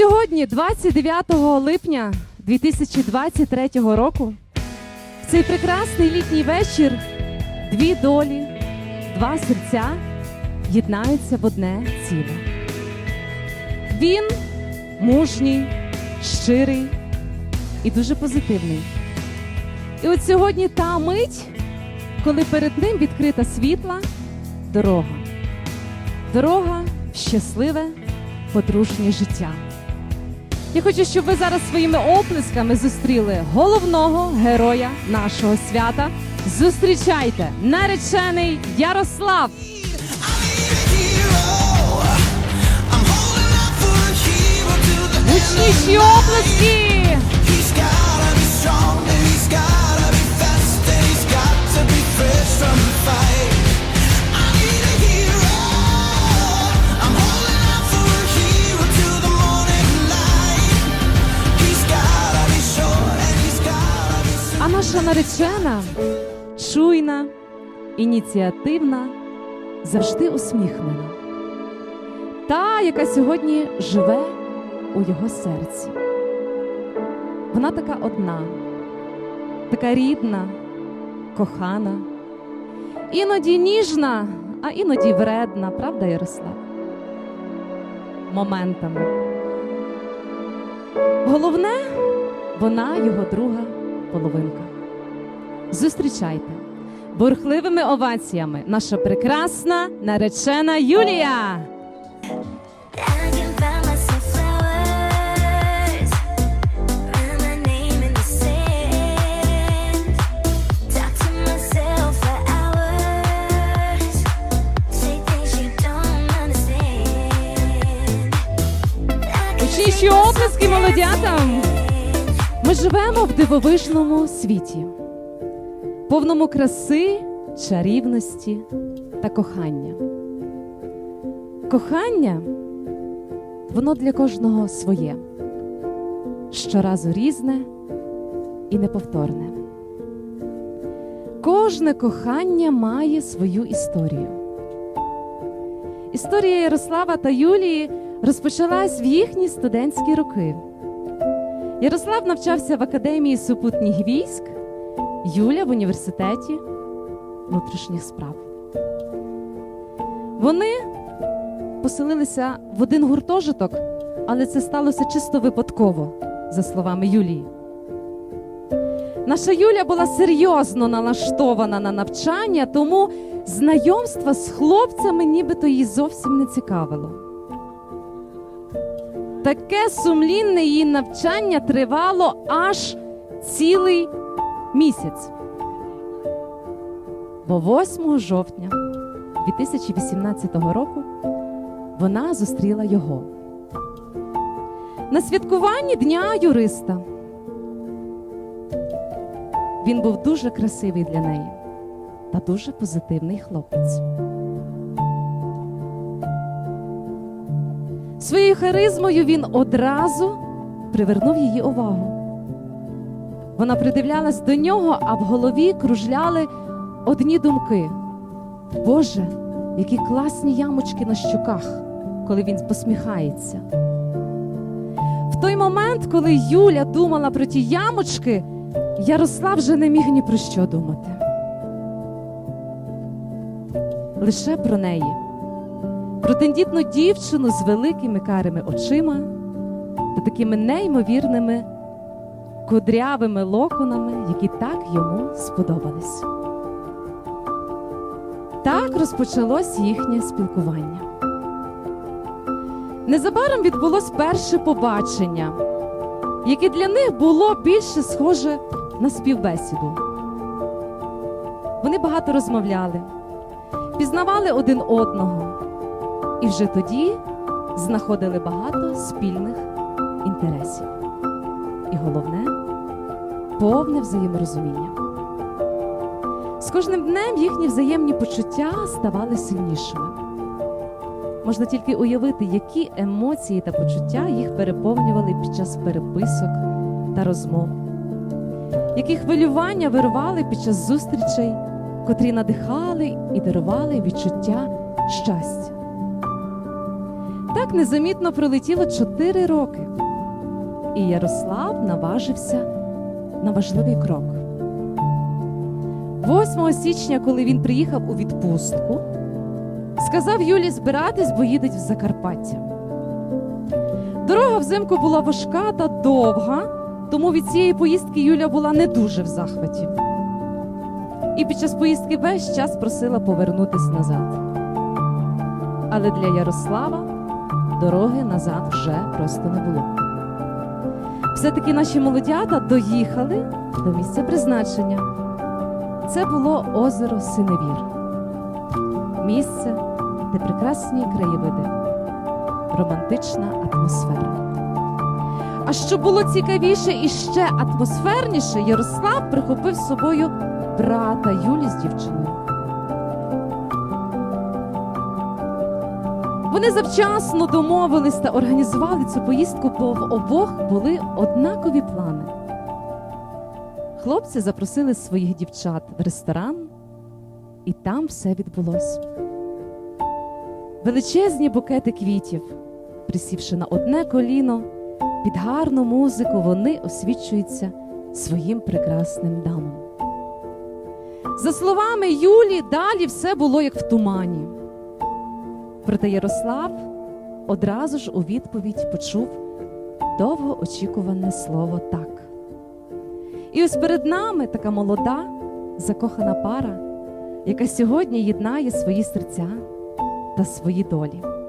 сьогодні, 29 липня 2023 року, в цей прекрасний літній вечір дві долі, два серця єднаються в одне ціле. Він мужній, щирий і дуже позитивний. І от сьогодні та мить, коли перед ним відкрита світла дорога. Дорога в щасливе подружнє життя. Я хочу, щоб ви зараз своїми оплесками зустріли головного героя нашого свята. Зустрічайте наречений Ярослав. Гучніші оплески! Be наша наречена чуйна, ініціативна, завжди усміхнена. Та, яка сьогодні живе у його серці. Вона така одна, така рідна, кохана, іноді ніжна, а іноді вредна, правда, Ярослав? Моментами. Головне, вона його друга половинка. Зустрічайте. Бурхливими оваціями наша прекрасна наречена Юлія. Гучніші оплески молодятам! Ми живемо в дивовижному світі, повному краси, чарівності та кохання. Кохання воно для кожного своє, щоразу різне і неповторне. Кожне кохання має свою історію. Історія Ярослава та Юлії розпочалась в їхні студентські роки. Ярослав навчався в академії супутніх військ, Юля в університеті внутрішніх справ. Вони поселилися в один гуртожиток, але це сталося чисто випадково, за словами Юлії. Наша Юля була серйозно налаштована на навчання, тому знайомства з хлопцями нібито її зовсім не цікавило. Таке сумлінне її навчання тривало аж цілий місяць. Бо 8 жовтня 2018 року вона зустріла його на святкуванні Дня юриста. Він був дуже красивий для неї та дуже позитивний хлопець. Своєю харизмою він одразу привернув її увагу. Вона придивлялась до нього, а в голові кружляли одні думки: Боже, які класні ямочки на щоках, коли він посміхається. В той момент, коли Юля думала про ті ямочки, Ярослав вже не міг ні про що думати. Лише про неї, про тендітну дівчину з великими карими очима та такими неймовірними кудрявими локонами, які так йому сподобались. Так розпочалось їхнє спілкування. Незабаром відбулось перше побачення, яке для них було більше схоже на співбесіду. Вони багато розмовляли, пізнавали один одного і вже тоді знаходили багато спільних інтересів. І головне повне взаєморозуміння. З кожним днем їхні взаємні почуття ставали сильнішими. Можна тільки уявити, які емоції та почуття їх переповнювали під час переписок та розмов, які хвилювання вирували під час зустрічей, котрі надихали і дарували відчуття щастя. Так незамітно пролетіло чотири роки, і Ярослав наважився на важливий крок. 8 січня, коли він приїхав у відпустку, сказав Юлі збиратись, бо їдуть в Закарпаття. Дорога взимку була важка та довга, тому від цієї поїздки Юля була не дуже в захваті. І під час поїздки весь час просила повернутись назад. Але для Ярослава дороги назад вже просто не було. Все-таки наші молодята доїхали до місця призначення. Це було озеро Синевір. Місце, де прекрасні краєвиди, романтична атмосфера. А що було цікавіше і ще атмосферніше, Ярослав прихопив з собою брата Юлі з. Завчасно домовились та організували цю поїздку, бо в обох були однакові плани. Хлопці запросили своїх дівчат в ресторан, і там все відбулось. Величезні букети квітів, присівши на одне коліно, під гарну музику вони освічуються своїм прекрасним дамам. За словами Юлі, далі все було як в тумані. Проте Ярослав одразу ж у відповідь почув довгоочікуване слово так. І ось перед нами така молода, закохана пара, яка сьогодні єднає свої серця та свої долі.